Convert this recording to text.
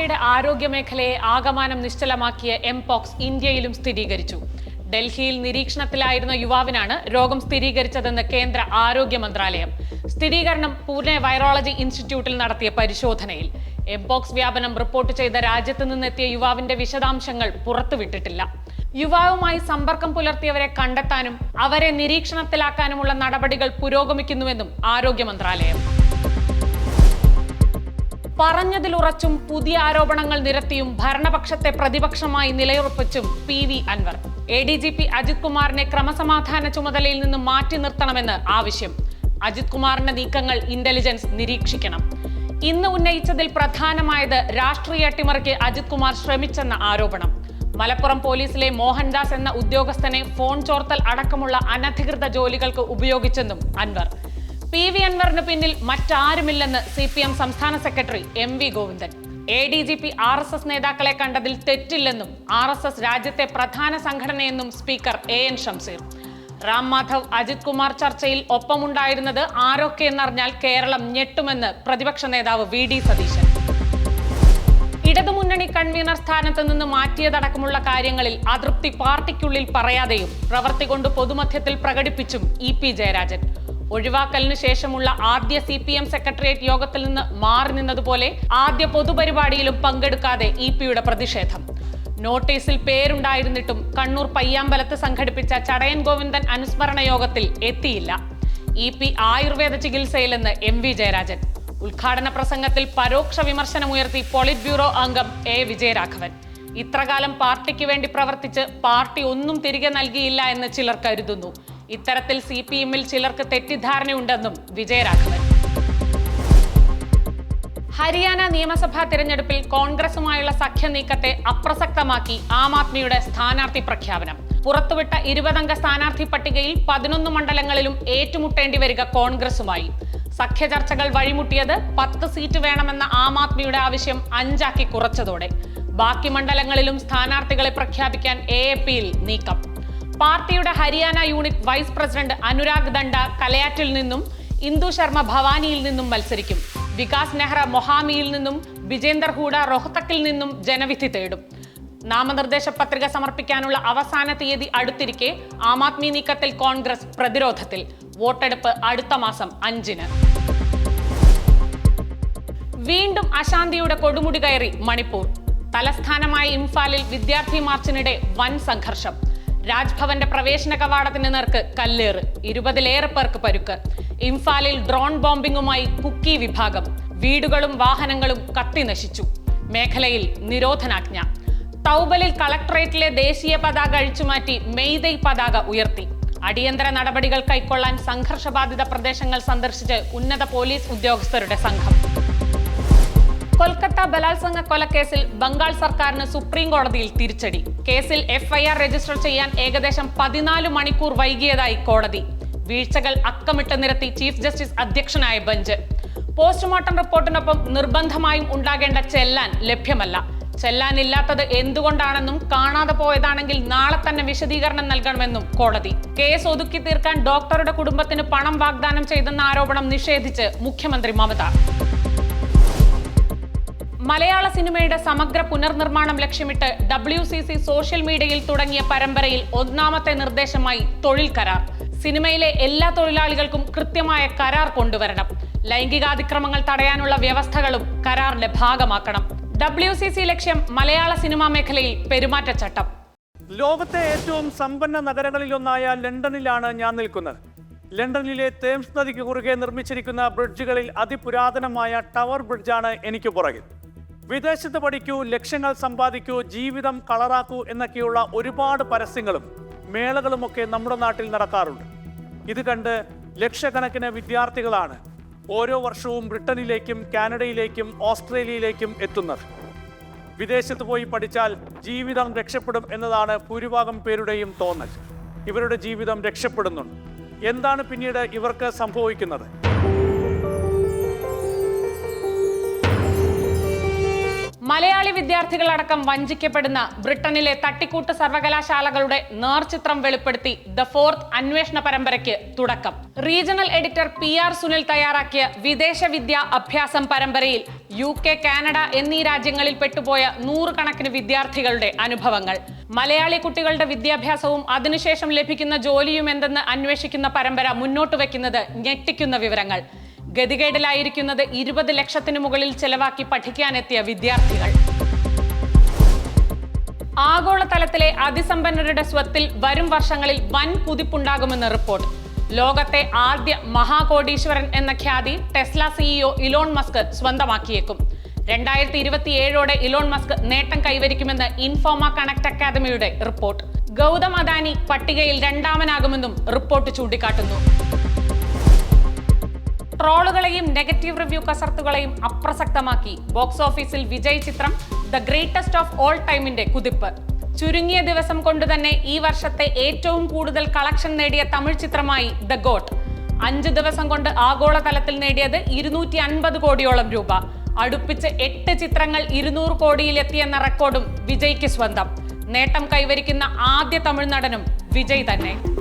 ഇന്ത്യയുടെ ആരോഗ്യ മേഖലയെ ആകമാനം നിശ്ചലമാക്കിയ എംപോക്സ് ഇന്ത്യയിലും സ്ഥിരീകരിച്ചു. ഡൽഹിയിൽ നിരീക്ഷണത്തിലായിരുന്ന യുവാവിനാണ് രോഗം സ്ഥിരീകരിച്ചതെന്ന് കേന്ദ്ര ആരോഗ്യ മന്ത്രാലയം. സ്ഥിരീകരണം പൂനെ വൈറോളജി ഇൻസ്റ്റിറ്റ്യൂട്ടിൽ നടത്തിയ പരിശോധനയിൽ. എംപോക്സ് വ്യാപനം റിപ്പോർട്ട് ചെയ്ത രാജ്യത്ത് നിന്നെത്തിയ യുവാവിന്റെ വിശദാംശങ്ങൾ പുറത്തുവിട്ടിട്ടില്ല. യുവാവുമായി സമ്പർക്കം പുലർത്തിയവരെ കണ്ടെത്താനും അവരെ നിരീക്ഷണത്തിലാക്കാനുമുള്ള നടപടികൾ പുരോഗമിക്കുന്നുവെന്നും ആരോഗ്യ മന്ത്രാലയം. പറഞ്ഞതിലുറച്ചും പുതിയ ആരോപണങ്ങൾ നിരത്തിയും ഭരണപക്ഷത്തെ പ്രതിപക്ഷമായി നിലയുറപ്പിച്ചും P V Anvar. A D G P Ajith കുമാറിനെ ക്രമസമാധാന ചുമതലയിൽ നിന്ന് മാറ്റി നിർത്തണമെന്ന് ആവശ്യം. അജിത് കുമാറിന്റെ നീക്കങ്ങൾ ഇന്റലിജൻസ് നിരീക്ഷിക്കണം. ഇന്ന് ഉന്നയിച്ചതിൽ പ്രധാനമായത് രാഷ്ട്രീയ അട്ടിമറിക്ക് അജിത് കുമാർ ശ്രമിച്ചെന്ന ആരോപണം. മലപ്പുറം പോലീസിലെ മോഹൻദാസ് എന്ന ഉദ്യോഗസ്ഥനെ ഫോൺ ചോർത്തൽ അടക്കമുള്ള അനധികൃത ജോലികൾക്ക് ഉപയോഗിച്ചെന്നും അൻവർ. പി വി അൻവറിന് പിന്നിൽ മറ്റാരുമില്ലെന്ന് സി പി എം സംസ്ഥാന secretary M V Govindan. A D G P R S S നേതാക്കളെ കണ്ടതിൽ തെറ്റില്ലെന്നും ആർ എസ് എസ് രാജ്യത്തെ പ്രധാന സംഘടനയെന്നും speaker A N Shamseer Ram Madhav Ajith Kumar ചർച്ചയിൽ ഒപ്പമുണ്ടായിരുന്നത് ആരൊക്കെയെന്നറിഞ്ഞാൽ കേരളം ഞെട്ടുമെന്ന് പ്രതിപക്ഷ നേതാവ് വി ഡി സതീശൻ. ഇടതുമുന്നണി കൺവീനർ സ്ഥാനത്ത് നിന്ന് മാറ്റിയതടക്കമുള്ള കാര്യങ്ങളിൽ അതൃപ്തി പാർട്ടിക്കുള്ളിൽ പറയാതെയും പ്രവർത്തി കൊണ്ട് പൊതുമധ്യത്തിൽ പ്രകടിപ്പിച്ചും ഇ പി ജയരാജൻ. ഒഴിവാക്കലിന് ശേഷമുള്ള ആദ്യ സി പി എം സെക്രട്ടേറിയറ്റ് യോഗത്തിൽ നിന്ന് മാറി നിന്നതുപോലെ ആദ്യ പൊതുപരിപാടിയിലും പങ്കെടുക്കാതെ ഇ പിയുടെ പ്രതിഷേധം. നോട്ടീസിൽ പേരുണ്ടായിരുന്നിട്ടും കണ്ണൂർ പയ്യാമ്പലത്ത് സംഘടിപ്പിച്ച ചടയൻ ഗോവിന്ദൻ അനുസ്മരണ യോഗത്തിൽ എത്തിയില്ല. ഇ പി ആയുർവേദ ചികിത്സയിലെന്ന് എം വി ജയരാജൻ. ഉദ്ഘാടന പ്രസംഗത്തിൽ പരോക്ഷ വിമർശനമുയർത്തി പോളിറ്റ് ബ്യൂറോ അംഗം എ വിജയരാഘവൻ. ഇത്രകാലം പാർട്ടിക്ക് വേണ്ടി പ്രവർത്തിച്ച് പാർട്ടി ഒന്നും തിരികെ നൽകിയില്ല എന്ന് ചിലർ കരുതുന്നു. ഇത്തരത്തിൽ സി പി എമ്മിൽ ചിലർക്ക് തെറ്റിദ്ധാരണയുണ്ടെന്നും വിജയരാഘവൻ. ഹരിയാന നിയമസഭാ തിരഞ്ഞെടുപ്പിൽ കോൺഗ്രസുമായുള്ള സഖ്യ നീക്കത്തെ അപ്രസക്തമാക്കി ആം ആദ്മിയുടെ സ്ഥാനാർത്ഥി പ്രഖ്യാപനം. പുറത്തുവിട്ട ഇരുപതംഗ സ്ഥാനാർത്ഥി പട്ടികയിൽ പതിനൊന്ന് മണ്ഡലങ്ങളിലും ഏറ്റുമുട്ടേണ്ടി വരിക കോൺഗ്രസുമായി. സഖ്യ ചർച്ചകൾ വഴിമുട്ടിയത് പത്ത് സീറ്റ് വേണമെന്ന ആം ആദ്മിയുടെ ആവശ്യം അഞ്ചാക്കി കുറച്ചതോടെ. ബാക്കി മണ്ഡലങ്ങളിലും സ്ഥാനാർത്ഥികളെ പ്രഖ്യാപിക്കാൻ എ എ പിയിൽ നീക്കം. പാർട്ടിയുടെ Haryana unit vice president Anurag Dhanda കലയാറ്റിൽ നിന്നും ഇന്ദു ശർമ്മ ഭവാനിയിൽ നിന്നും മത്സരിക്കും. വികാസ് നെഹ്റ മൊഹാമിയിൽ നിന്നും വിജേന്ദർ ഹൂഡ റോഹ്തക്കിൽ നിന്നും ജനവിധി തേടും. നാമനിർദ്ദേശ പത്രിക സമർപ്പിക്കാനുള്ള അവസാന തീയതി അടുത്തിരിക്കെ ആം ആദ്മി നീക്കത്തിൽ കോൺഗ്രസ് പ്രതിരോധത്തിൽ. വോട്ടെടുപ്പ് അടുത്ത മാസം അഞ്ചിന്. വീണ്ടും അശാന്തിയുടെ കൊടുമുടി കയറി മണിപ്പൂർ. തലസ്ഥാനമായ ഇംഫാലിൽ വിദ്യാർത്ഥി മാർച്ചിനിടെ വൻ സംഘർഷം. രാജ്ഭവന്റെ പ്രവേശന കവാടത്തിന് നേർക്ക് കല്ലേറ്. ഇരുപതിലേറെ പേർക്ക് പരുക്ക്. ഇംഫാലിൽ ഡ്രോൺ ബോംബിംഗുമായി കുക്കി വിഭാഗം. വീടുകളും വാഹനങ്ങളും കത്തി നശിച്ചു. മേഖലയിൽ നിരോധനാജ്ഞ. തൗബലിൽ കളക്ടറേറ്റിലെ ദേശീയ പതാക അഴിച്ചുമാറ്റി മെയ്തൈ പതാക ഉയർത്തി. അടിയന്തര നടപടികൾ കൈക്കൊള്ളാൻ സംഘർഷബാധിത പ്രദേശങ്ങൾ സന്ദർശിച്ച് ഉന്നത പോലീസ് ഉദ്യോഗസ്ഥരുടെ സംഘം. കൊൽക്കത്ത ബലാത്സംഗ കൊലക്കേസിൽ ബംഗാൾ സർക്കാരിന് സുപ്രീം കോടതിയിൽ തിരിച്ചടി. കേസിൽ എഫ്ഐആർ രജിസ്റ്റർ ചെയ്യാൻ ഏകദേശം പതിനാല് മണിക്കൂർ വൈകിയതായി കോടതി. വീഴ്ചകൾ അക്കമിട്ട് നിരത്തി ചീഫ് ജസ്റ്റിസ് അധ്യക്ഷനായ ബെഞ്ച്. പോസ്റ്റ്മോർട്ടം റിപ്പോർട്ടിനൊപ്പം നിർബന്ധമായും ഉണ്ടാകേണ്ട ചെല്ലാൻ ലഭ്യമല്ല. ചെല്ലാനില്ലാത്തത് എന്തുകൊണ്ടാണെന്നും കാണാതെ പോയതാണെങ്കിൽ നാളെ തന്നെ വിശദീകരണം നൽകണമെന്നും കോടതി. കേസ് ഒതുക്കി തീർക്കാൻ ഡോക്ടറുടെ കുടുംബത്തിന് പണം വാഗ്ദാനം ചെയ്തെന്ന ആരോപണം നിഷേധിച്ച് മുഖ്യമന്ത്രി മമത. മലയാള സിനിമയുടെ സമഗ്ര പുനർനിർമ്മാണം ലക്ഷ്യമിട്ട് ഡബ്ല്യു സി സി സോഷ്യൽ മീഡിയയിൽ തുടങ്ങിയ പരമ്പരയിൽ ഒന്നാമത്തെ നിർദ്ദേശമായി തൊഴിൽ കരാർ. സിനിമയിലെ എല്ലാ തൊഴിലാളികൾക്കും കൃത്യമായ കരാർ കൊണ്ടുവരണം. ലൈംഗികാതിക്രമങ്ങൾ തടയാനുള്ള വ്യവസ്ഥകളും കരാറിന്റെ ഭാഗമാക്കണം. ഡബ്ല്യു സി സി ലക്ഷ്യം മലയാള സിനിമാ മേഖലയിൽ പെരുമാറ്റച്ചട്ടം. ലോകത്തെ ഏറ്റവും സമ്പന്ന നഗരങ്ങളിലൊന്നായ ലണ്ടനിലാണ് ഞാൻ നിൽക്കുന്നത്. ലണ്ടനിലെ തേംസ് നദിക്ക് കുറുകെ നിർമ്മിച്ചിരിക്കുന്ന ബ്രിഡ്ജുകളിൽ അതിപുരാതനമായ ടവർ ബ്രിഡ്ജാണ് എനിക്ക് പുറകിൽ. വിദേശത്ത് പഠിക്കൂ ലക്ഷ്യങ്ങൾ സമ്പാദിക്കൂ ജീവിതം കളറാക്കൂ എന്നൊക്കെയുള്ള ഒരുപാട് പരസ്യങ്ങളും മേളകളുമൊക്കെ നമ്മുടെ നാട്ടിൽ നടക്കാറുണ്ട്. ഇത് കണ്ട് ലക്ഷക്കണക്കിന് വിദ്യാർത്ഥികളാണ് ഓരോ വർഷവും ബ്രിട്ടനിലേക്കും കാനഡയിലേക്കും ഓസ്ട്രേലിയയിലേക്കും എത്തുന്നത്. വിദേശത്ത് പോയി പഠിച്ചാൽ ജീവിതം രക്ഷപ്പെടും എന്നതാണ് ഭൂരിഭാഗം പേരുടെയും തോന്നൽ. ഇവരുടെ ജീവിതം രക്ഷപ്പെടുന്നുണ്ട്. എന്താണ് പിന്നീട് ഇവർക്ക് സംഭവിക്കുന്നത്? മലയാളി വിദ്യാർത്ഥികളടക്കം വഞ്ചിക്കപ്പെടുന്ന ബ്രിട്ടനിലെ തട്ടിക്കൂട്ട് സർവകലാശാലകളുടെ നേർചിത്രം വെളിപ്പെടുത്തി ദ ഫോർത്ത് അന്വേഷണ പരമ്പരയ്ക്ക് തുടക്കം. Regional editor P R Sunil തയ്യാറാക്കിയ വിദേശ വിദ്യാ അഭ്യാസം പരമ്പരയിൽ യു കെ കാനഡ എന്നീ രാജ്യങ്ങളിൽ പെട്ടുപോയ നൂറുകണക്കിന് വിദ്യാർത്ഥികളുടെ അനുഭവങ്ങൾ. മലയാളി കുട്ടികളുടെ വിദ്യാഭ്യാസവും അതിനുശേഷം ലഭിക്കുന്ന ജോലിയും എന്തെന്ന് അന്വേഷിക്കുന്ന പരമ്പര മുന്നോട്ട് വയ്ക്കുന്നത് ഞെട്ടിക്കുന്ന വിവരങ്ങൾ. ഗതികേടിലായിരിക്കുന്നത് ഇരുപത് ലക്ഷത്തിനു മുകളിൽ ചെലവാക്കി പഠിക്കാനെത്തിയ വിദ്യാർത്ഥികൾ. ആഗോളതലത്തിലെ അതിസമ്പന്നരുടെ സ്വത്തിൽ വരും വർഷങ്ങളിൽ വൻ കുതിപ്പുണ്ടാകുമെന്ന് റിപ്പോർട്ട്. ലോകത്തെ ആദ്യ മഹാകോടീശ്വരൻ എന്ന ഖ്യാതി ടെസ്ല സിഇഒ ഇലോൺ മസ്ക് സ്വന്തമാക്കിയേക്കും. രണ്ടായിരത്തി ഇരുപത്തി ഏഴോടെ ഇലോൺ മസ്ക് നേട്ടം കൈവരിക്കുമെന്ന് ഇൻഫോമ കണക്ട് അക്കാദമിയുടെ റിപ്പോർട്ട്. ഗൗതം അദാനി പട്ടികയിൽ രണ്ടാമനാകുമെന്നും റിപ്പോർട്ട് ചൂണ്ടിക്കാട്ടുന്നു. ട്രോളുകളെയും നെഗറ്റീവ് റിവ്യൂ കസർത്തുകളെയും അപ്രസക്തമാക്കി. ബോക്സ് ഓഫീസിൽ വിജയ് ചിത്രം ദ ഗ്രേറ്റസ്റ്റ് ഓഫ് ഓൾ ടൈമിന്റെ കുതിപ്പ്. ചുരുങ്ങിയ ദിവസം കൊണ്ട് തന്നെ ഈ വർഷത്തെ ഏറ്റവും കൂടുതൽ കളക്ഷൻ നേടിയ തമിഴ് ചിത്രമായി ദ ഗോട്ട്. അഞ്ച് ദിവസം കൊണ്ട് ആഗോളതലത്തിൽ നേടിയത് ഇരുന്നൂറ്റി അൻപത് കോടിയോളം രൂപ. അടുപ്പിച്ച് എട്ട് ചിത്രങ്ങൾ ഇരുന്നൂറ് കോടിയിലെത്തിയെന്ന റെക്കോർഡും വിജയ്ക്ക് സ്വന്തം. നേട്ടം കൈവരിക്കുന്ന ആദ്യ തമിഴ് നടനും വിജയ് തന്നെ.